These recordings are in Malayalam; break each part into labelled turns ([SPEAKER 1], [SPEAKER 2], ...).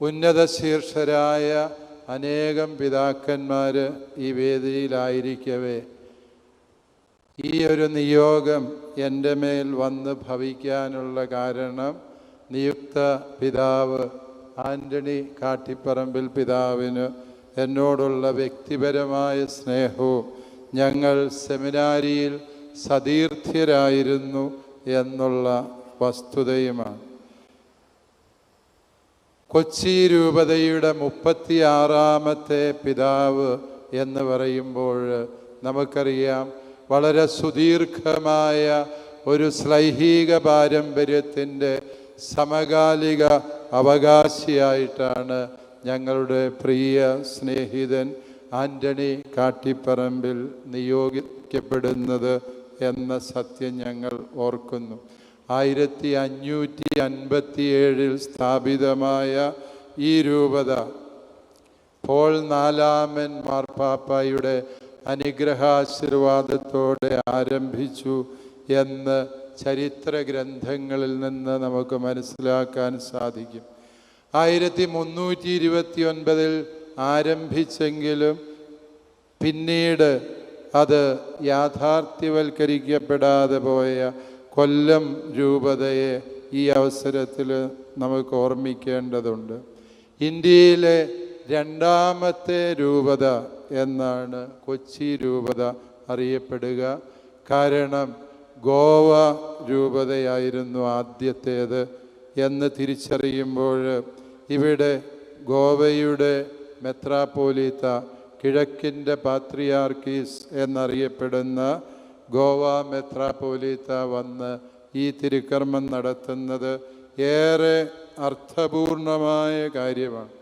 [SPEAKER 1] ഉന്നത ശീർഷരായ അനേകം പിതാക്കന്മാർ ഈ വേദിയിലായിരിക്കവേ. ഈ ഒരു നിയോഗം എന്റെ മേൽ വന്ന് ഭവിക്കാനുള്ള കാരണം നിയുക്ത പിതാവ് ആന്റണി കാട്ടിപ്പറമ്പിൽ പിതാവിന് എന്നോടുള്ള വ്യക്തിപരമായ സ്നേഹവും ഞങ്ങൾ സെമിനാരിയിൽ സതീർത്ഥ്യരായിരുന്നു എന്നുള്ള വസ്തുതയുമാണ്. കൊച്ചി രൂപതയുടെ മുപ്പത്തിയാറാമത്തെ പിതാവ് എന്ന് പറയുമ്പോൾ നമുക്കറിയാം വളരെ സുദീർഘമായ ഒരു ശ്ലൈഹിക പാരമ്പര്യത്തിന്റെ സമകാലിക അവകാശിയായിട്ടാണ് ഞങ്ങളുടെ പ്രിയ സ്നേഹിതൻ ആന്റണി കാട്ടിപ്പറമ്പിൽ നിയോഗിക്കപ്പെടുന്നത് എന്ന സത്യം ഞങ്ങൾ ഓർക്കുന്നു. ആയിരത്തി അഞ്ഞൂറ്റി അൻപത്തിയേഴിൽ സ്ഥാപിതമായ ഈ രൂപത. പോൾ നാലാമൻ മാർപ്പാപ്പായുടെ അനുഗ്രഹാശീർവാദത്തോടെ ആരംഭിച്ചു എന്ന് ചരിത്ര ഗ്രന്ഥങ്ങളിൽ നിന്ന് നമുക്ക് മനസ്സിലാക്കാൻ സാധിക്കും. ആയിരത്തി മുന്നൂറ്റി ഇരുപത്തി ഒൻപതിൽ ആരംഭിച്ചെങ്കിലും പിന്നീട് അത് യാഥാർത്ഥ്യവൽക്കരിക്കപ്പെടാതെ പോയ കൊല്ലം രൂപതയെ ഈ അവസരത്തിൽ നമുക്ക് ഓർമ്മിക്കേണ്ടതുണ്ട്. ഇന്ത്യയിലെ രണ്ടാമത്തെ രൂപത എന്നാണ് കൊച്ചി രൂപത അറിയപ്പെടുക. കാരണം ഗോവ രൂപതയായിരുന്നു ആദ്യത്തേത് എന്ന് തിരിച്ചറിയുമ്പോൾ ഇവിടെ ഗോവയുടെ മെത്രാപ്പോലീത്ത കിഴക്കിന്റെ പാത്രിയാർക്കീസ് എന്നറിയപ്പെടുന്ന ഗോവ മെത്രാപ്പോലീത്ത വന്ന് ഈ തിരുക്കർമ്മം നടത്തുന്നത് ഏറെ അർത്ഥപൂർണമായ കാര്യമാണ്.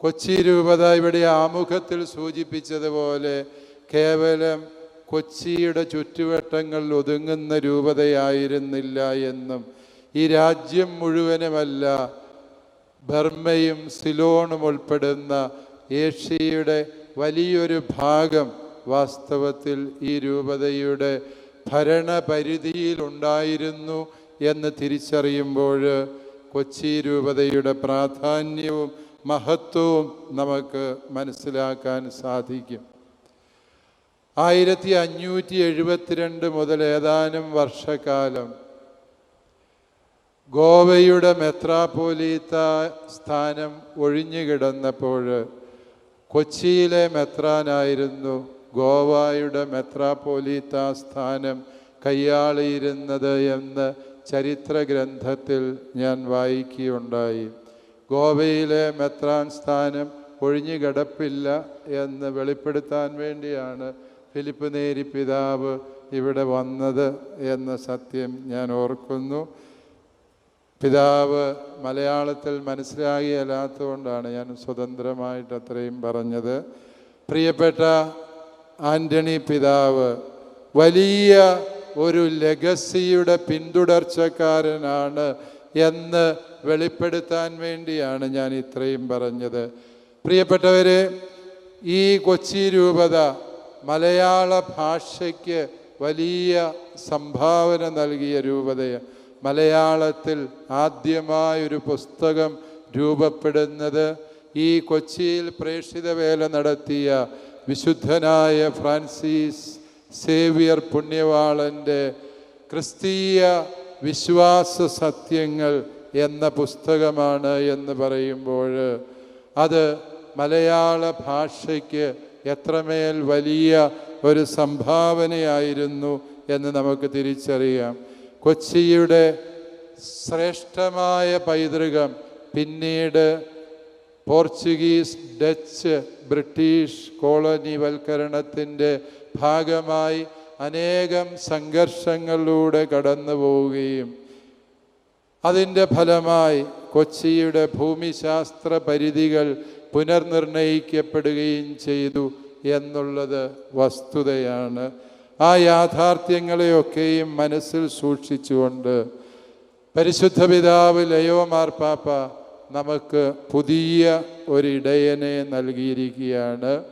[SPEAKER 1] കൊച്ചി രൂപത ഇവിടെ ആമുഖത്തിൽ സൂചിപ്പിച്ചതുപോലെ കേവലം കൊച്ചിയുടെ ചുറ്റുവട്ടങ്ങളിൽ ഒതുങ്ങുന്ന രൂപതയായിരുന്നില്ല എന്നും ഈ രാജ്യം മുഴുവനുമല്ല ബർമ്മയും സിലോണും ഉൾപ്പെടുന്ന ഏഷ്യയുടെ വലിയൊരു ഭാഗം വാസ്തവത്തിൽ ഈ രൂപതയുടെ ഭരണപരിധിയിലുണ്ടായിരുന്നു എന്ന് തിരിച്ചറിയുമ്പോൾ കൊച്ചി രൂപതയുടെ പ്രാധാന്യവും മഹത്വവും നമുക്ക് മനസ്സിലാക്കാൻ സാധിക്കും. ആയിരത്തി അഞ്ഞൂറ്റി എഴുപത്തിരണ്ട് മുതൽ ഏതാനും വർഷക്കാലം ഗോവയുടെ മെത്രാപോലീത്ത സ്ഥാനം ഒഴിഞ്ഞുകിടന്നപ്പോൾ കൊച്ചിയിലെ മെത്രാനായിരുന്നു ഗോവായുടെ മെത്രാപ്പോലീത്ത സ്ഥാനം കൈയാളിയിരുന്നത് എന്ന് ചരിത്ര ഗ്രന്ഥത്തിൽ ഞാൻ വായിക്കുകയുണ്ടായി. ഗോവയിലെ മെത്രാൻ സ്ഥാനം ഒഴിഞ്ഞുകിടപ്പില്ല എന്ന് വെളിപ്പെടുത്താൻ വേണ്ടിയാണ് ഫിലിപ്പ് നേരി പിതാവ് ഇവിടെ വന്നത് എന്ന സത്യം ഞാൻ ഓർക്കുന്നു. പിതാവ് മലയാളത്തിൽ മനസ്സിലാകിയല്ലാത്തതുകൊണ്ടാണ് ഞാൻ സ്വതന്ത്രമായിട്ട് അത്രയും പറഞ്ഞത്. പ്രിയപ്പെട്ട ആന്റണി പിതാവ് വലിയ ഒരു ലെഗസിയുടെ പിന്തുടർച്ചക്കാരനാണ് എന്ന് വെളിപ്പെടുത്താൻ വേണ്ടിയാണ് ഞാൻ ഇത്രയും പറഞ്ഞത്. പ്രിയപ്പെട്ടവരെ ഈ കൊച്ചി രൂപത മലയാള ഭാഷയ്ക്ക് വലിയ സംഭാവന നൽകിയ രൂപതയാണ്. മലയാളത്തിൽ ആദ്യമായൊരു പുസ്തകം രൂപപ്പെടുന്നത് ഈ കൊച്ചിയിൽ പ്രേക്ഷിത വേല നടത്തിയ വിശുദ്ധനായ ഫ്രാൻസിസ് സേവിയർ പുണ്യവാളന്റെ ക്രിസ്തീയ വിശ്വാസ സത്യങ്ങൾ എന്ന പുസ്തകമാണ് എന്ന് പറയുമ്പോൾ അത് മലയാള ഭാഷയ്ക്ക് എത്രമേൽ വലിയ ഒരു സംഭാവനയായിരുന്നു എന്ന് നമുക്ക് തിരിച്ചറിയാം. കൊച്ചിയുടെ ശ്രേഷ്ഠമായ പൈതൃകം പിന്നീട് പോർച്ചുഗീസ് ഡച്ച് ബ്രിട്ടീഷ് കോളനിവൽക്കരണത്തിന്റെ ഭാഗമായി അനേകം സംഘർഷങ്ങളിലൂടെ കടന്നു പോവുകയും അതിന്റെ ഫലമായി കൊച്ചിയുടെ ഭൂമിശാസ്ത്ര പരിധികൾ പുനർനിർണയിക്കപ്പെടുകയും ചെയ്തു എന്നുള്ളത് വസ്തുതയാണ്. ആ യാഥാർത്ഥ്യങ്ങളെയൊക്കെയും മനസ്സിൽ സൂക്ഷിച്ചുകൊണ്ട് പരിശുദ്ധ പിതാവ് ലയോ മാർപ്പാപ്പ നമുക്ക് പുതിയ ഒരിടയനെ നൽകിയിരിക്കുകയാണ്.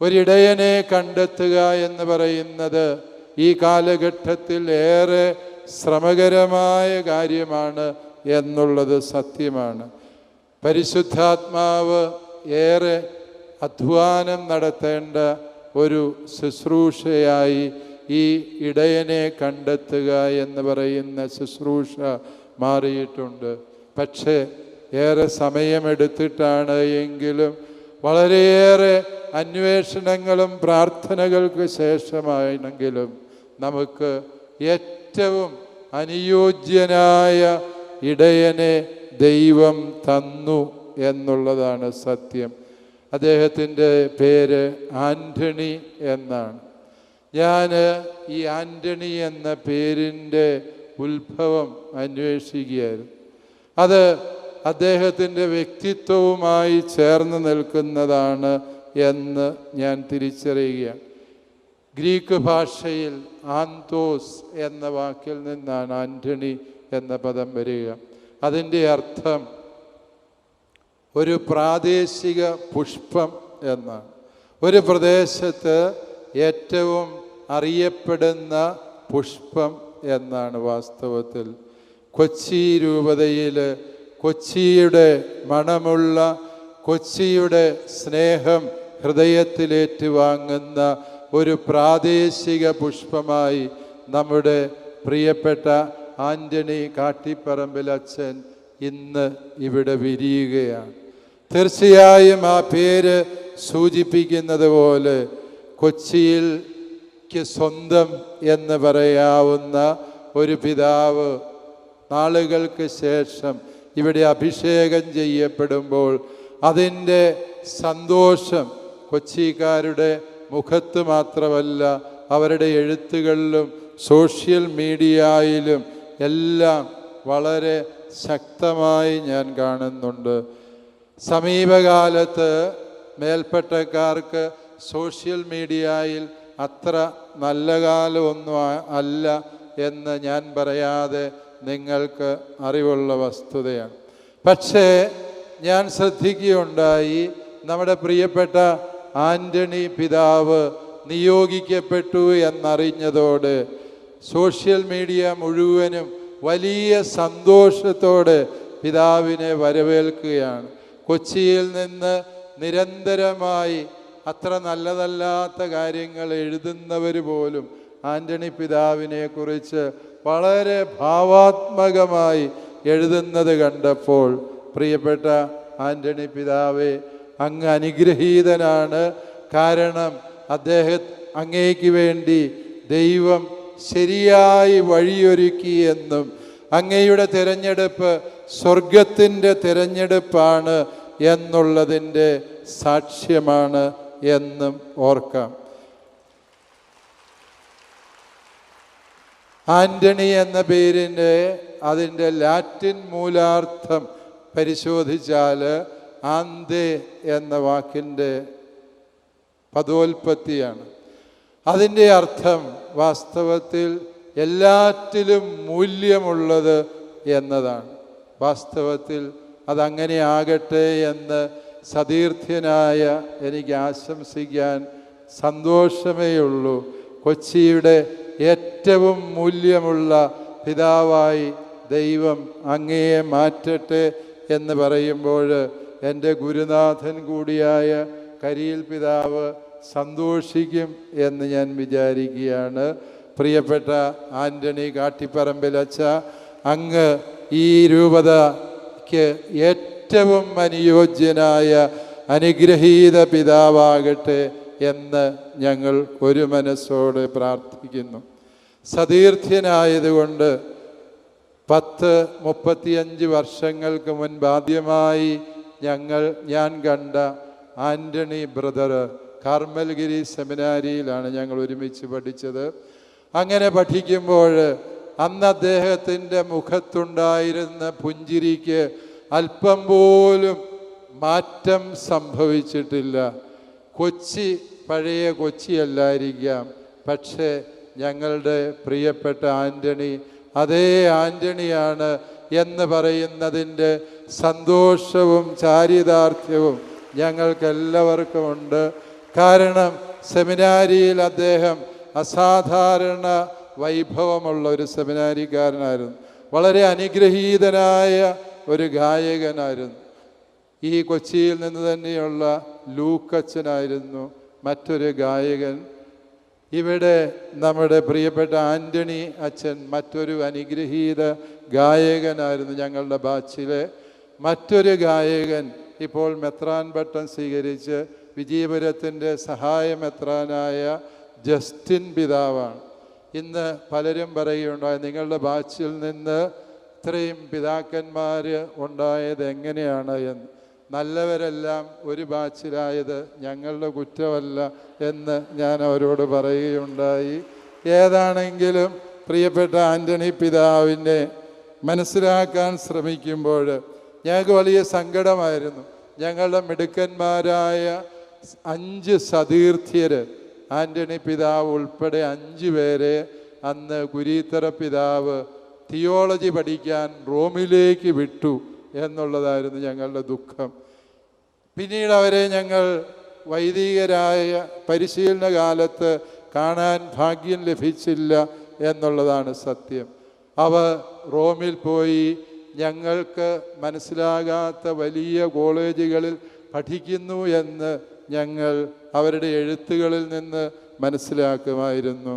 [SPEAKER 1] ഒരിടയനെ കണ്ടെത്തുക എന്ന് പറയുന്നത് ഈ കാലഘട്ടത്തിൽ ഏറെ ശ്രമകരമായ കാര്യമാണ് എന്നുള്ളത് സത്യമാണ്. പരിശുദ്ധാത്മാവ് ഏറെ അധ്വാനം നടത്തേണ്ട ഒരു ശുശ്രൂഷയായി ഈ ഇടയനെ കണ്ടെത്തുക എന്ന് പറയുന്ന ശുശ്രൂഷ മാറിയിട്ടുണ്ട്. പക്ഷേ ഏറെ സമയമെടുത്തിട്ടാണ് എങ്കിലും വളരെയേറെ അന്വേഷണങ്ങളും പ്രാർത്ഥനകൾക്ക് ശേഷമാണെങ്കിലും നമുക്ക് ഏറ്റവും അനുയോജ്യനായ ഇടയനെ ദൈവം തന്നു എന്നുള്ളതാണ് സത്യം. അദ്ദേഹത്തിന്റെ പേര് ആന്റണി എന്നാണ്. ഞാൻ ഈ ആന്റണി എന്ന പേരിന്റെ ഉത്ഭവം അന്വേഷിക്കുകയായിരുന്നു. അത് അദ്ദേഹത്തിന്റെ വ്യക്തിത്വവുമായി ചേർന്ന് നിൽക്കുന്നതാണ് എന്ന് ഞാൻ തിരിച്ചറിയുകയാണ്. ഗ്രീക്ക് ഭാഷയിൽ ആന്തോസ് എന്ന വാക്കിൽ നിന്നാണ് ആന്റണി എന്ന പദം വരിക. അതിന്റെ അർത്ഥം ഒരു പ്രാദേശിക പുഷ്പം എന്നാണ്. ഒരു പ്രദേശത്ത് ഏറ്റവും അറിയപ്പെടുന്ന പുഷ്പം എന്നാണ് വാസ്തവത്തിൽ. കൊച്ചി രൂപതയിൽ കൊച്ചിയുടെ മണമുള്ള കൊച്ചിയുടെ സ്നേഹം ഹൃദയത്തിലേറ്റുവാങ്ങുന്ന ഒരു പ്രാദേശിക പുഷ്പമായി നമ്മുടെ പ്രിയപ്പെട്ട ആന്റണി കാട്ടിപ്പറമ്പിൽ അച്ഛൻ ഇന്ന് ഇവിടെ വിരിയുകയാണ്. തീർച്ചയായും ആ പേര് സൂചിപ്പിക്കുന്നത് പോലെ കൊച്ചിയിൽക്ക് സ്വന്തം എന്ന് പറയാവുന്ന ഒരു പിതാവ് നാളുകൾക്ക് ശേഷം ഇവിടെ അഭിഷേകം ചെയ്യപ്പെടുമ്പോൾ അതിന്റെ സന്തോഷം കൊച്ചിക്കാരുടെ മുഖത്ത് മാത്രമല്ല അവരുടെ എഴുത്തുകളിലും സോഷ്യൽ മീഡിയയിലും എല്ലാം വളരെ ശക്തമായി ഞാൻ കാണുന്നുണ്ട്. സമീപകാലത്ത് മേൽപ്പെട്ടക്കാർക്ക് സോഷ്യൽ മീഡിയയിൽ അത്ര നല്ല കാലമൊന്നും അല്ല എന്ന് ഞാൻ പറയാതെ നിങ്ങൾക്ക് അറിവുള്ള വസ്തുതയാണ്. പക്ഷേ ഞാൻ ശ്രദ്ധിക്കുകയുണ്ടായി നമ്മുടെ പ്രിയപ്പെട്ട ആന്റണി പിതാവ് നിയോഗിക്കപ്പെട്ടു എന്നറിഞ്ഞതോടെ സോഷ്യൽ മീഡിയ മുഴുവനും വലിയ സന്തോഷത്തോടെ പിതാവിനെ വരവേൽക്കുകയാണ്. കൊച്ചിയിൽ നിന്ന് നിരന്തരമായി അത്ര നല്ലതല്ലാത്ത കാര്യങ്ങൾ എഴുതുന്നവർ പോലും ആന്റണി പിതാവിനെ കുറിച്ച് വളരെ ഭാവാത്മകമായി എഴുതുന്നത് കണ്ടപ്പോൾ പ്രിയപ്പെട്ട ആന്റണി പിതാവെ അങ്ങ് അനുഗ്രഹീതനാണ്. കാരണം അദ്ദേഹം അങ്ങേക്ക് വേണ്ടി ദൈവം ശരിയായി വഴിയൊരുക്കി എന്നും അങ്ങയുടെ തിരഞ്ഞെടുപ്പ് സ്വർഗത്തിന്റെ തിരഞ്ഞെടുപ്പാണ് എന്നുള്ളതിന്റെ സാക്ഷ്യമാണ് എന്നും ഓർക്കാം. ആന്റണി എന്ന പേരിന്റെ അതിന്റെ ലാറ്റിൻ മൂലാർത്ഥം പരിശോധിച്ചാൽ ആന്തേ എന്ന വാക്കിന്റെ പദോൽപത്തിയാണ്. അതിന്റെ അർത്ഥം വാസ്തവത്തിൽ എല്ലാറ്റിലും മൂല്യമുള്ളത് എന്നതാണ്. വാസ്തവത്തിൽ അതങ്ങനെ ആകട്ടെ എന്ന് സതീർത്ഥ്യനായ എനിക്ക് ആശംസിക്കാൻ സന്തോഷമേ ഉള്ളൂ കൊച്ചിയുടെ ഏറ്റവും മൂല്യമുള്ള പിതാവായി ദൈവം അങ്ങയെ മാറ്റട്ടെ എന്ന് പറയുമ്പോൾ എന്റെ ഗുരുനാഥൻ കൂടിയായ കരിയിൽ പിതാവ് സന്തോഷിക്കും എന്ന് ഞാൻ വിചാരിക്കുകയാണ്. പ്രിയപ്പെട്ട ആന്റണി കാട്ടിപ്പറമ്പിലച്ച അങ്ങ് ഈ രൂപതയ്ക്ക് ഏറ്റവും അനുയോജ്യനായ അനുഗ്രഹീത പിതാവാകട്ടെ എന്ന് ഞങ്ങൾ ഒരു മനസ്സോടെ പ്രാർത്ഥിക്കുന്നു. സതീർത്ഥ്യനായതുകൊണ്ട് പത്ത് മുപ്പത്തിയഞ്ച് വർഷങ്ങൾക്ക് മുൻപ് ആദ്യമായി ഞങ്ങൾ ഞാൻ കണ്ട ആന്റണി ബ്രദർ കാർമൽഗിരി സെമിനാരിയിലാണ് ഞങ്ങൾ ഒരുമിച്ച് പഠിച്ചത്. അങ്ങനെ പഠിക്കുമ്പോൾ അന്ന് അദ്ദേഹത്തിന്റെ മുഖത്തുണ്ടായിരുന്ന പുഞ്ചിരിക്ക് അല്പം പോലും മാറ്റം സംഭവിച്ചിട്ടില്ല. കൊച്ചി പഴയ കൊച്ചിയല്ലായിരിക്കാം. പക്ഷേ ഞങ്ങളുടെ പ്രിയപ്പെട്ട ആന്റണി അതേ ആന്റണിയാണ് എന്ന് പറയുന്നതിന്റെ സന്തോഷവും ചാരിതാർത്ഥ്യവും ഞങ്ങൾക്കെല്ലാവർക്കും ഉണ്ട്. കാരണം സെമിനാരിയിൽ അദ്ദേഹം അസാധാരണ വൈഭവമുള്ള ഒരു സെമിനാരിക്കാരനായിരുന്നു. വളരെ അനുഗ്രഹീതനായ ഒരു ഗായകനായിരുന്നു. ഈ കൊച്ചിയിൽ നിന്ന് തന്നെയുള്ള ലൂക്കച്ചനായിരുന്നു മറ്റൊരു ഗായകൻ. ഇവിടെ നമ്മുടെ പ്രിയപ്പെട്ട ആന്റണി അച്ഛൻ മറ്റൊരു അനുഗ്രഹീത ഗായകനായിരുന്നു ഞങ്ങളുടെ ബാച്ചിലെ. മറ്റൊരു ഗായകൻ ഇപ്പോൾ മെത്രാൻ ബട്ടൺ സ്വീകരിച്ച് വിജയപുരത്തിന്റെ സഹായ മെത്രാനായ ജസ്റ്റിൻ പിതാവാണ്. ഇന്ന് പലരും പറയുകയുണ്ടായി നിങ്ങളുടെ ബാച്ചിൽ നിന്ന് ഇത്രയും പിതാക്കന്മാർ ഉണ്ടായത് എങ്ങനെയാണ്? എന്ന്. നല്ലവരെല്ലാം ഒരു ബാച്ചിലായത് ഞങ്ങളുടെ കുറ്റമല്ല എന്ന് ഞാൻ അവരോട് പറയുകയുണ്ടായി. ഏതാണെങ്കിലും പ്രിയപ്പെട്ട ആന്റണി പിതാവിനെ മനസ്സിലാക്കാൻ ശ്രമിക്കുമ്പോൾ ഞങ്ങൾക്ക് വലിയ സങ്കടമായിരുന്നു. ഞങ്ങളുടെ മിടുക്കന്മാരായ അഞ്ച് സതീർത്ഥ്യർ ആന്റണി പിതാവ് ഉൾപ്പെടെ അഞ്ച് പേരെ അന്ന് കുരീത്തറ പിതാവ് തിയോളജി പഠിക്കാൻ റോമിലേക്ക് വിട്ടു. എന്നുള്ളതായിരുന്നു ഞങ്ങളുടെ ദുഃഖം. പിന്നീട് അവരെ ഞങ്ങൾ വൈദികരായ പരിശീലന കാലത്ത് കാണാൻ ഭാഗ്യം ലഭിച്ചില്ല എന്നുള്ളതാണ് സത്യം. അവ റോമിൽ പോയി ഞങ്ങൾക്ക് മനസ്സിലാകാത്ത വലിയ കോളേജുകളിൽ പഠിക്കുന്നു എന്ന് ഞങ്ങൾ അവരുടെ എഴുത്തുകളിൽ നിന്ന് മനസ്സിലാക്കുമായിരുന്നു.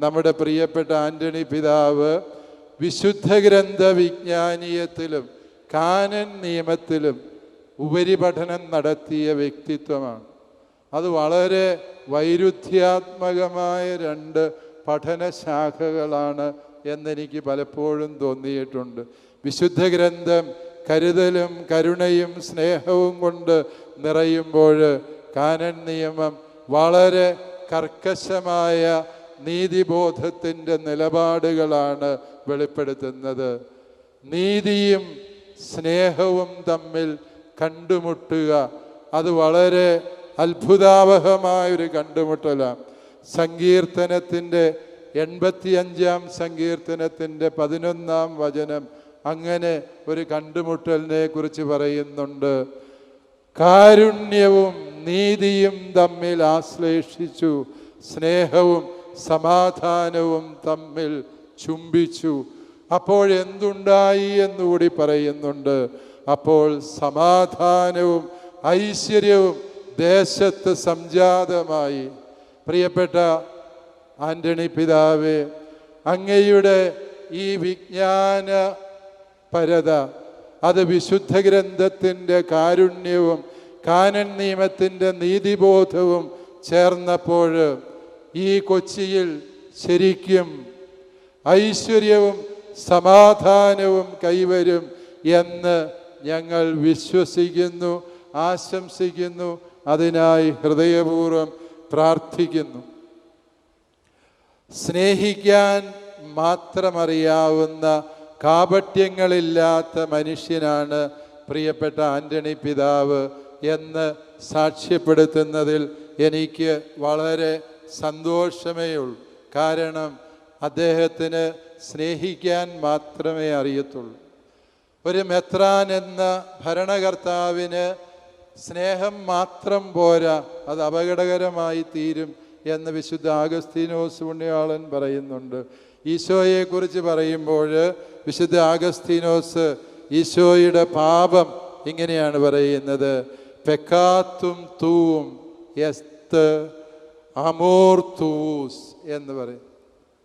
[SPEAKER 1] നമ്മുടെ പ്രിയപ്പെട്ട ആന്റണി പിതാവ് വിശുദ്ധ ഗ്രന്ഥ വിജ്ഞാനീയത്തിലും കാനൻ നിയമത്തിലും ഉപരിപഠനം നടത്തിയ വ്യക്തിത്വമാണ്. അത് വളരെ വൈരുദ്ധ്യാത്മകമായ രണ്ട് പഠനശാഖകളാണ് എന്നെനിക്ക് പലപ്പോഴും തോന്നിയിട്ടുണ്ട്. വിശുദ്ധ ഗ്രന്ഥം കരുതലും കരുണയും സ്നേഹവും കൊണ്ട് നിറയുമ്പോൾ കാനൻ നിയമം വളരെ കർക്കശമായ നീതിബോധത്തിന്റെ നിലപാടുകളാണ് വെളിപ്പെടുത്തുന്നത്. നീതിയും സ്നേഹവും തമ്മിൽ കണ്ടുമുട്ടുക. അത് വളരെ അത്ഭുതാവഹമായൊരു കണ്ടുമുട്ടലാണ് സങ്കീർത്തനത്തിന്റെ എൺപത്തിയഞ്ചാം സങ്കീർത്തനത്തിന്റെ പതിനൊന്നാം വചനം അങ്ങനെ ഒരു കണ്ടുമുട്ടലിനെ കുറിച്ച് പറയുന്നുണ്ട്. കാരുണ്യവും നീതിയും തമ്മിൽ ആശ്ലേഷിച്ചു. സ്നേഹവും സമാധാനവും തമ്മിൽ ചുംബിച്ചു. അപ്പോൾ എന്തുണ്ടായി എന്നുകൂടി പറയുന്നുണ്ട്. അപ്പോൾ സമാധാനവും ഐശ്വര്യവും ദേശത്ത് സംജാതമായി. പ്രിയപ്പെട്ട ആന്റണി പിതാവേ അങ്ങയുടെ ഈ വിജ്ഞാന പരത അത് വിശുദ്ധ ഗ്രന്ഥത്തിന്റെ കാരുണ്യവും കാനൻ നിയമത്തിന്റെ നീതിബോധവും ചേർന്നപ്പോൾ ഈ കൊച്ചിയിൽ ശരിക്കും ഐശ്വര്യവും സമാധാനവും കൈവരും എന്ന് ഞങ്ങൾ വിശ്വസിക്കുന്നു ആശംസിക്കുന്നു അതിനായി ഹൃദയപൂർവം പ്രാർത്ഥിക്കുന്നു. സ്നേഹിക്കാൻ മാത്രമറിയാവുന്ന കാപട്യങ്ങളില്ലാത്ത മനുഷ്യനാണ് പ്രിയപ്പെട്ട ആന്റണി പിതാവ് എന്ന് സാക്ഷ്യപ്പെടുത്തുന്നതിൽ എനിക്ക് വളരെ സന്തോഷമേ ഉള്ളൂ കാരണം അദ്ദേഹത്തിന് സ്നേഹിക്കാൻ മാത്രമേ അറിയത്തുള്ളൂ. ഒരു മെത്രാൻ എന്ന ഭരണകർത്താവിന് സ്നേഹം മാത്രം പോരാ അത് അപകടകരമായി തീരും എന്ന് വിശുദ്ധ ആഗസ്തീനോസ് പുണ്യാളൻ പറയുന്നുണ്ട്. ഈശോയെക്കുറിച്ച് പറയുമ്പോൾ വിശുദ്ധ ആഗസ്തീനോസ് ഈശോയുടെ പാപം ഇങ്ങനെയാണ് പറയുന്നത്. പെക്കാത്തും തൂവും എസ്ത് അമോർ തൂസ് എന്ന് പറയും.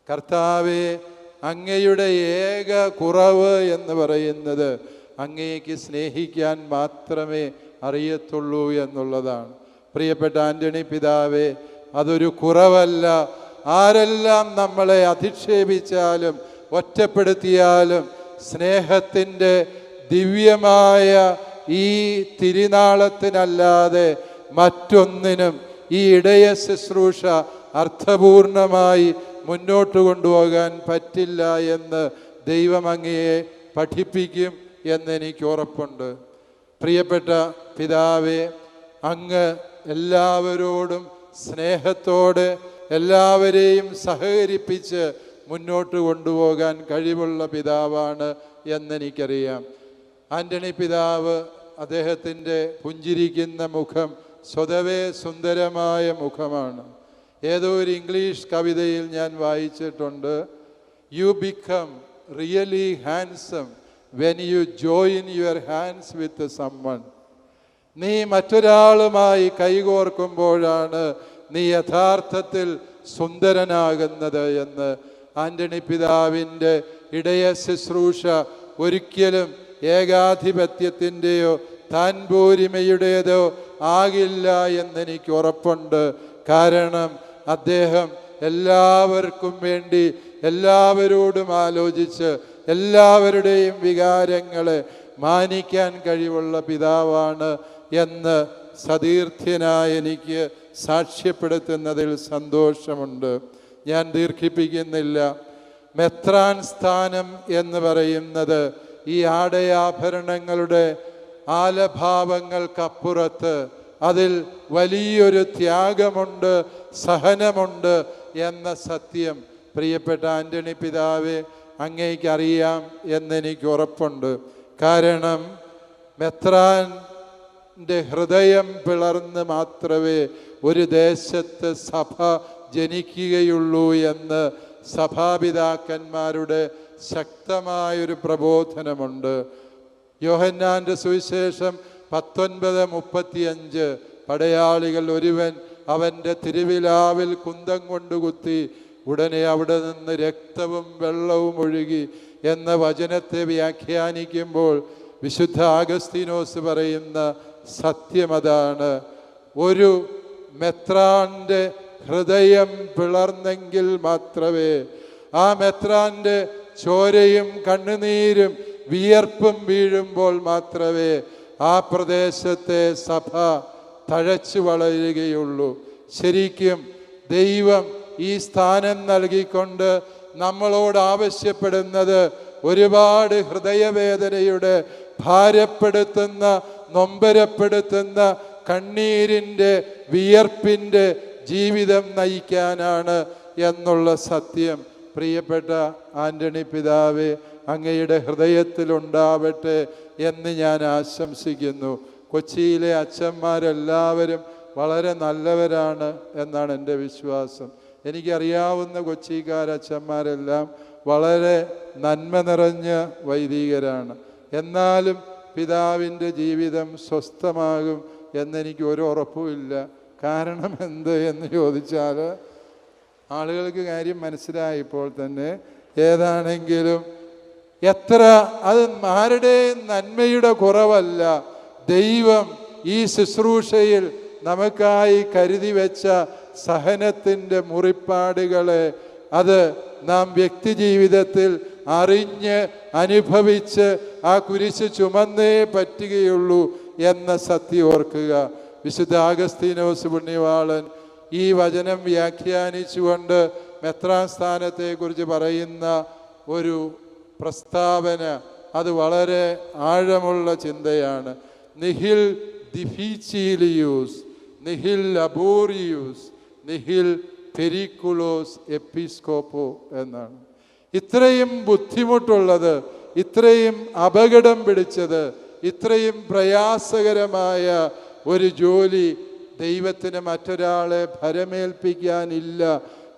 [SPEAKER 1] കർത്താവെ അങ്ങയുടെ ഏക കുറവ് എന്ന് പറയുന്നത് അങ്ങേക്ക് സ്നേഹിക്കാൻ മാത്രമേ അറിയത്തുള്ളൂ എന്നുള്ളതാണ്. പ്രിയപ്പെട്ട ആന്റണി പിതാവേ അതൊരു കുറവല്ല. ആരെല്ലാം നമ്മളെ അധിക്ഷേപിച്ചാലും ഒറ്റപ്പെടുത്തിയാലും സ്നേഹത്തിന്റെ ദിവ്യമായ ഈ തിരുനാളത്തിനല്ലാതെ മറ്റൊന്നിനും ഈ ഇടയ ശുശ്രൂഷ അർത്ഥപൂർണമായി മുന്നോട്ട് കൊണ്ടുപോകാൻ പറ്റില്ല എന്ന് ദൈവം അങ്ങയെ പഠിപ്പിക്കും എന്നെനിക്ക് ഉറപ്പുണ്ട്. പ്രിയപ്പെട്ട പിതാവെ അങ്ങ് എല്ലാവരോടും സ്നേഹത്തോടെ എല്ലാവരെയും സഹകരിപ്പിച്ച് മുന്നോട്ട് കൊണ്ടുപോകാൻ കഴിവുള്ള പിതാവാണ് എന്നെനിക്കറിയാം. ആന്റണി പിതാവ് അദ്ദേഹത്തിന്റെ പുഞ്ചിരിക്കുന്ന മുഖം സ്വതവേ സുന്ദരമായ മുഖമാണ്. ഏതോ ഒരു ഇംഗ്ലീഷ് കവിതയിൽ ഞാൻ വായിച്ചിട്ടുണ്ട്. You become really handsome when you join your hands with someone നീ മറ്റൊരാളുമായി കൈകോർക്കുമ്പോഴാണ് നീ യഥാർത്ഥത്തിൽ സുന്ദരനാകുന്നത് എന്ന്. ആന്റണി പിതാവിന്റെ ഇടയ ശുശ്രൂഷ ഒരിക്കലും ഏകാധിപത്യത്തിന്റെയോ താൻ പോരിമയുടേതോ ആകില്ല എന്നെനിക്ക് ഉറപ്പുണ്ട്. കാരണം അദ്ദേഹം എല്ലാവർക്കും വേണ്ടി എല്ലാവരോടും ആലോചിച്ച് എല്ലാവരുടെയും വികാരങ്ങളെ മാനിക്കാൻ കഴിവുള്ള പിതാവാണ് എന്ന് സതീർത്ഥ്യനായ എനിക്ക് സാക്ഷ്യപ്പെടുത്തുന്നതിൽ സന്തോഷമുണ്ട്. ഞാൻ ദീർഘിപ്പിക്കുന്നില്ല. മെത്രാൻ സ്ഥാനം എന്ന് പറയുന്നത് ഈ ആടയാഭരണങ്ങളുടെ ആലഭാവങ്ങൾക്കപ്പുറത്ത് അതിൽ വലിയൊരു ത്യാഗമുണ്ട് സഹനമുണ്ട് എന്ന സത്യം. പ്രിയപ്പെട്ട ആന്റണി പിതാവെ അങ്ങേക്കറിയാം എന്നെനിക്ക് ഉറപ്പുണ്ട്. കാരണം മെത്രാന്റെ ഹൃദയം പിളർന്ന് മാത്രമേ ഒരു ദേശത്ത് സഭ ജനിക്കുകയുള്ളൂ എന്ന് സഭാപിതാക്കന്മാരുടെ ശക്തമായൊരു പ്രബോധനമുണ്ട്. യോഹന്നാന്റെ സുവിശേഷം പത്തൊൻപത് മുപ്പത്തിയഞ്ച് പടയാളികൾ ഒരുവൻ അവന്റെ തിരുവിലാവിൽ കുന്തം കൊണ്ടുകുത്തി ഉടനെ അവിടെ നിന്ന് രക്തവും വെള്ളവും ഒഴുകി എന്ന വചനത്തെ വ്യാഖ്യാനിക്കുമ്പോൾ വിശുദ്ധ ആഗസ്തീനോസ് പറയുന്ന സത്യമതാണ്. ഒരു മെത്രാന്റെ ഹൃദയം പിളർന്നെങ്കിൽ മാത്രമേ ആ മെത്രാന്റെ ചോരയും കണ്ണുനീരും വിയർപ്പും വീഴുമ്പോൾ മാത്രമേ ആ പ്രദേശത്തെ സഭ തഴച്ചു വളരുകയുള്ളൂ. ശരിക്കും ദൈവം ഈ സ്ഥാനം നൽകിക്കൊണ്ട് നമ്മളോട് ആവശ്യപ്പെടുന്നത് ഒരുപാട് ഹൃദയവേദനയുടെ ഭാരപ്പെടുത്തുന്ന നൊമ്പരപ്പെടുത്തുന്ന കണ്ണീരിന്റെ വിയർപ്പിന്റെ ജീവിതം നയിക്കാനാണ് എന്നുള്ള സത്യം. പ്രിയപ്പെട്ട ആന്റണി പിതാവ് അങ്ങയുടെ ഹൃദയത്തിലുണ്ടാവട്ടെ എന്ന് ഞാൻ ആശംസിക്കുന്നു. കൊച്ചിയിലെ അച്ഛന്മാരെല്ലാവരും വളരെ നല്ലവരാണ് എന്നാണ് എന്റെ വിശ്വാസം. എനിക്കറിയാവുന്ന കൊച്ചിക്കാരച്ഛന്മാരെല്ലാം വളരെ നന്മ നിറഞ്ഞ വൈദികരാണ്. എന്നാലും പിതാവിന്റെ ജീവിതം സ്വസ്ഥമാകും എന്നെനിക്ക് ഒരു ഉറപ്പുമില്ല കാരണം എന്ത് എന്ന് ചോദിച്ചാൽ ആളുകൾക്ക് കാര്യം മനസ്സിലായപ്പോൾ തന്നെ ഏതാണെങ്കിലും എത്ര അത് ആരുടെയും നന്മയുടെ കുറവല്ല. ദൈവം ഈ ശുശ്രൂഷയിൽ നമുക്കായി കരുതി വെച്ച സഹനത്തിന്റെ മുറിപ്പാടുകളെ അത് നാം വ്യക്തി ജീവിതത്തിൽ അറിഞ്ഞ് അനുഭവിച്ച് ആ കുരിശ് ചുമന്നേ പറ്റുകയുള്ളൂ എന്ന സത്യം ഓർക്കുക. വിശുദ്ധ ആഗസ്തീനോസ് പുണ്യവാളൻ ഈ വചനം വ്യാഖ്യാനിച്ചുകൊണ്ട് മെത്രാസ്ഥാനത്തെക്കുറിച്ച് പറയുന്ന ഒരു പ്രസ്താവന അത് വളരെ ആഴമുള്ള ചിന്തയാണ്. നിഹിൽ ദിഫീച്ചിലിയൂസ് നിഹിൽ അബോറിയൂസ് നിഹിൽ പെരിക്കുലോസ് എപ്പിസ്കോപ്പോ എന്നാണ്. ഇത്രയും ബുദ്ധിമുട്ടുള്ളത് ഇത്രയും അപകടം പിടിച്ചത് ഇത്രയും പ്രയാസകരമായ ഒരു ജോലി ദൈവത്തിന് മറ്റൊരാളെ ഭരമേൽപ്പിക്കാനില്ല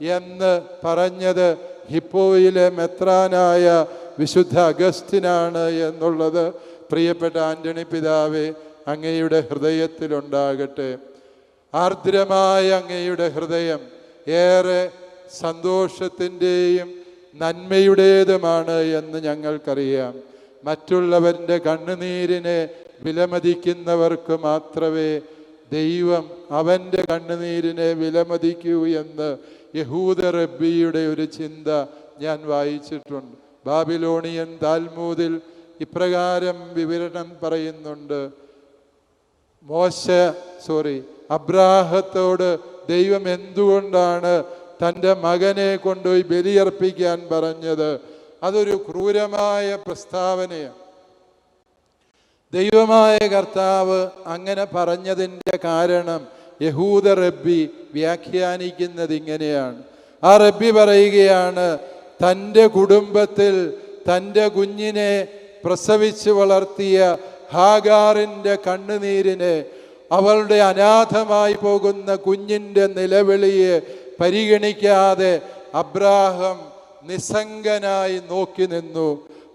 [SPEAKER 1] എന്ന് പറഞ്ഞത് ഹിപ്പോയിലെ മെത്രാനായ വിശുദ്ധ അഗസ്റ്റിനാണ് എന്നുള്ളത് പ്രിയപ്പെട്ട ആന്റണി പിതാവെ അങ്ങയുടെ ഹൃദയത്തിലുണ്ടാകട്ടെ. ആർദ്രമായ അങ്ങയുടെ ഹൃദയം ഏറെ സന്തോഷത്തിന്റെയും നന്മയുടേതുമാണ് എന്ന് ഞങ്ങൾക്കറിയാം. മറ്റുള്ളവരുടെ കണ്ണുനീരിനെ വിലമതിക്കുന്നവർക്ക് മാത്രമേ ദൈവം അവന്റെ കണ്ണുനീരിനെ വിലമതിക്കൂ എന്ന് യഹൂദ റബ്ബിയുടെ ഒരു ചിന്ത ഞാൻ വായിച്ചിട്ടുണ്ട്. ബാബിലോണിയൻ താൽമൂതിൽ ഇപ്രകാരം വിവരണം പറയുന്നുണ്ട്. മോശ സോറി അബ്രാഹത്തോട് ദൈവം എന്തുകൊണ്ടാണ് തന്റെ മകനെ കൊണ്ടുപോയി ബലിയർപ്പിക്കാൻ പറഞ്ഞത്? അതൊരു ക്രൂരമായ പ്രസ്താവനയാണ്. ദൈവമായ കർത്താവ് അങ്ങനെ പറഞ്ഞതിന്റെ കാരണം യഹൂദ റബ്ബി വ്യാഖ്യാനിക്കുന്നത് ഇങ്ങനെയാണ്. ആ റബ്ബി പറയുകയാണ് തന്റെ കുടുംബത്തിൽ തന്റെ കുഞ്ഞിനെ പ്രസവിച്ച് വളർത്തിയ ഹാഗാറിന്റെ കണ്ണുനീരിനെ അവളുടെ അനാഥമായി പോകുന്ന കുഞ്ഞിന്റെ നിലവിളിയെ പരിഗണിക്കാതെ അബ്രാഹം നിസ്സംഗനായി നോക്കി നിന്നു.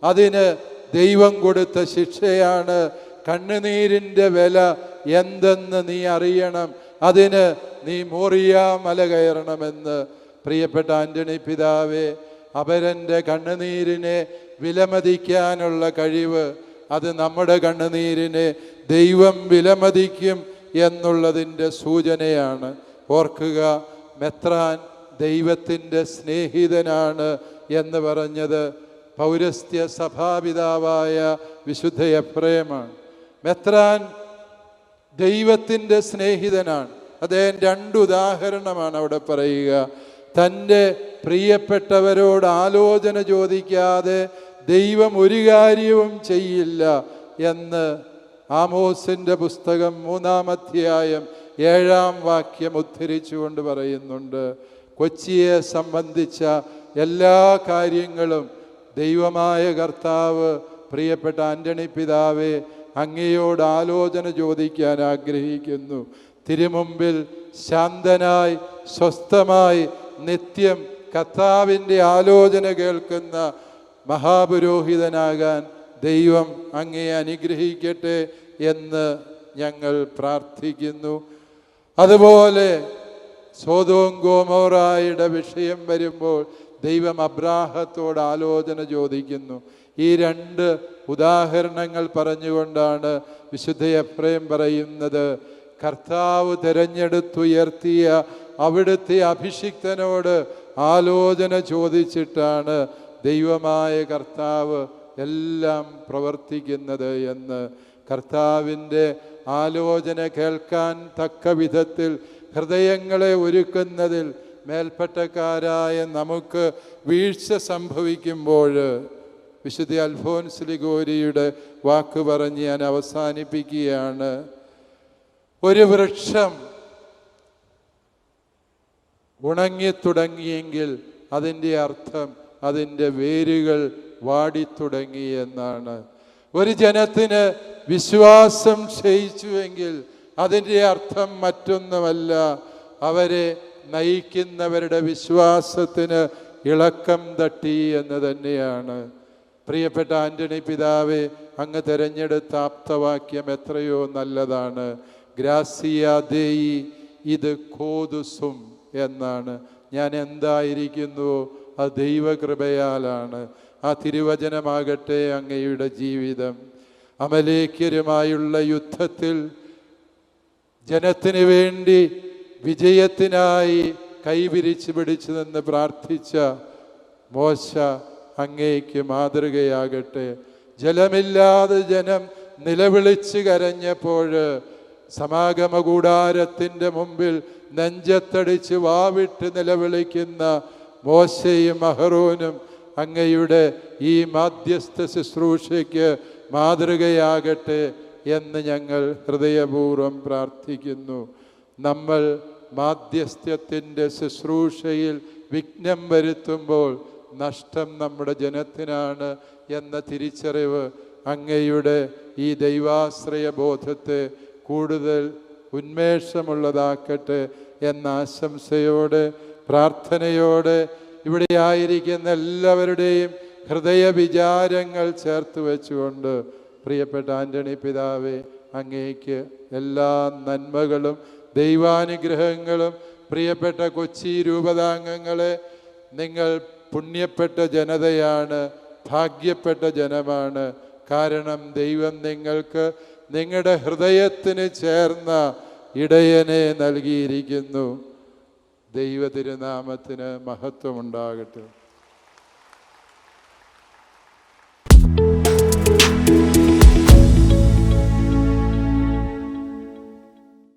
[SPEAKER 1] അതിന് ദൈവം കൊടുത്ത ശിക്ഷയാണ് കണ്ണുനീരിന്റെ വില എന്തെന്ന് നീ അറിയണം. അതിന് നീ മോറിയ മല കയറണമെന്ന്. പ്രിയപ്പെട്ട ആന്റണി പിതാവേ അപരന്റെ കണ്ണുനീരിനെ വിലമതിക്കാനുള്ള കഴിവ് അത് നമ്മുടെ കണ്ണുനീരിനെ ദൈവം വിലമതിക്കും എന്നുള്ളതിന്റെ സൂചനയാണ്. ഓർക്കുക മെത്രാൻ ദൈവത്തിന്റെ സ്നേഹിതനാണ് എന്ന് പറഞ്ഞത് പൗരസ്ത്യ സഭാപിതാവായ വിശുദ്ധ എപ്രേമാണ് മെത്രാൻ ദൈവത്തിന്റെ സ്നേഹിതനാണ്. അദ്ദേഹം രണ്ട് ഉദാഹരണമാണ് അവിടെ പറയുക. തന്റെ പ്രിയപ്പെട്ടവരോട് ആലോചന ചോദിക്കാതെ ദൈവം ഒരു കാര്യവും ചെയ്യില്ല എന്ന് ആമോസിന്റെ പുസ്തകം മൂന്നാം അധ്യായം ഏഴാം വാക്യം ഉദ്ധരിച്ചുകൊണ്ട് പറയുന്നുണ്ട്. കൊച്ചിയെ സംബന്ധിച്ച എല്ലാ കാര്യങ്ങളും ദൈവമായ കർത്താവ് പ്രിയപ്പെട്ട ആന്റണി പിതാവെ അങ്ങയോട് ആലോചന ചോദിക്കാൻ ആഗ്രഹിക്കുന്നു. തിരുമുമ്പിൽ ശാന്തനായി സ്വസ്ഥമായി നിത്യം കർത്താവിന്റെ ആലോചന കേൾക്കുന്ന മഹാപുരോഹിതനാകാൻ ദൈവം അങ്ങേ അനുഗ്രഹിക്കട്ടെ എന്ന് ഞങ്ങൾ പ്രാർത്ഥിക്കുന്നു. അതുപോലെ സോതോം ഗോമോറായുടെ വിഷയം വരുമ്പോൾ ദൈവം അബ്രാഹത്തോട് ആലോചന ചോദിക്കുന്നു. ഈ രണ്ട് ഉദാഹരണങ്ങൾ പറഞ്ഞുകൊണ്ടാണ് വിശുദ്ധ എഫ്രയം പറയുന്നത് കർത്താവ് തിരഞ്ഞെടുത്തുയർത്തിയ അവിടുത്തെ അഭിഷിക്തനോട് ആലോചന ചോദിച്ചിട്ടാണ് ദൈവമായ കർത്താവ് എല്ലാം പ്രവർത്തിക്കുന്നത് എന്ന്. കർത്താവിന്റെ ആലോചന കേൾക്കാൻ തക്ക വിധത്തിൽ ഹൃദയങ്ങളെ ഒരുക്കുന്നതിൽ മേൽപ്പെട്ടക്കാരായ നമുക്ക് വീഴ്ച സംഭവിക്കുമ്പോൾ വിശുദ്ധ അൽഫോൻസ് ലിഗോരിയുടെ വാക്ക് പറഞ്ഞ് ഞാൻ അവസാനിപ്പിക്കുകയാണ്. ഒരു വൃക്ഷം ഉണങ്ങിത്തുടങ്ങിയെങ്കിൽ അതിന്റെ അർത്ഥം അതിന്റെ വേരുകൾ വാടിത്തുടങ്ങി എന്നാണ്. ഒരു ജനത്തിന് വിശ്വാസം ക്ഷയിച്ചുവെങ്കിൽ അതിന്റെ അർത്ഥം മറ്റൊന്നുമല്ല. അവരെ നയിക്കുന്നവരുടെ വിശ്വാസത്തിന് ഇളക്കം തട്ടി എന്ന് തന്നെയാണ്. പ്രിയപ്പെട്ട ആന്റണി പിതാവെ അങ്ങ് തിരഞ്ഞെടുത്ത ആപ്തവാക്യം എത്രയോ നല്ലതാണ്. ഗ്രാസിയ ദേയി ഇത് കോതുസും. എന്നാണ്. ഞാൻ എന്തായിരിക്കുന്നു? ആ ദൈവകൃപയാലാണ്. ആ തിരുവചനമാകട്ടെ അങ്ങയുടെ ജീവിതം. അമലേഖ്യരുമായുള്ള യുദ്ധത്തിൽ ജനത്തിന് വേണ്ടി വിജയത്തിനായി കൈവിരിച്ച് പിടിച്ചു നിന്ന് പ്രാർത്ഥിച്ച മോശ അങ്ങേക്ക് മാതൃകയാകട്ടെ. ജലമില്ലാതെ ജനം നിലവിളിച്ച് കരഞ്ഞപ്പോൾ സമാഗമ കൂടാരത്തിന്റെ മുമ്പിൽ നെഞ്ചത്തടിച്ച് വാവിട്ട് നിലവിളിക്കുന്ന മോശയും അഹറോനും അങ്ങയുടെ ഈ മാധ്യസ്ഥ ശുശ്രൂഷയ്ക്ക് മാതൃകയാകട്ടെ എന്ന് ഞങ്ങൾ ഹൃദയപൂർവം പ്രാർത്ഥിക്കുന്നു. നമ്മൾ മാധ്യസ്ഥ്യത്തിന്റെ ശുശ്രൂഷയിൽ വിഘ്നം വരുത്തുമ്പോൾ നഷ്ടം നമ്മുടെ ജനത്തിനാണ് എന്ന തിരിച്ചറിവ് അങ്ങയുടെ ഈ ദൈവാശ്രയ ബോധത്തെ കൂടുതൽ ഉന്മേഷമുള്ളതാക്കട്ടെ എന്ന ആശംസയോടെ പ്രാർത്ഥനയോടെ ഇവിടെ ആയിരിക്കുന്ന എല്ലാവരുടെയും ഹൃദയ വിചാരങ്ങൾ ചേർത്ത് വെച്ചുകൊണ്ട് പ്രിയപ്പെട്ട ആന്റണി പിതാവെ അങ്ങേക്ക് എല്ലാ നന്മകളും ദൈവാനുഗ്രഹങ്ങളും പ്രിയപ്പെട്ട കൊച്ചി രൂപതാംഗങ്ങളെ നിങ്ങൾ പുണ്യപ്പെട്ട ജനതയാണ് ഭാഗ്യപ്പെട്ട ജനമാണ്. കാരണം ദൈവം നിങ്ങൾക്ക് നിങ്ങളുടെ ഹൃദയത്തിന് ചേർന്ന ഇടയനെ നൽകിയിരിക്കുന്നു. ദൈവ തിരുനാമത്തിന് മഹത്വമുണ്ടാകട്ടെ.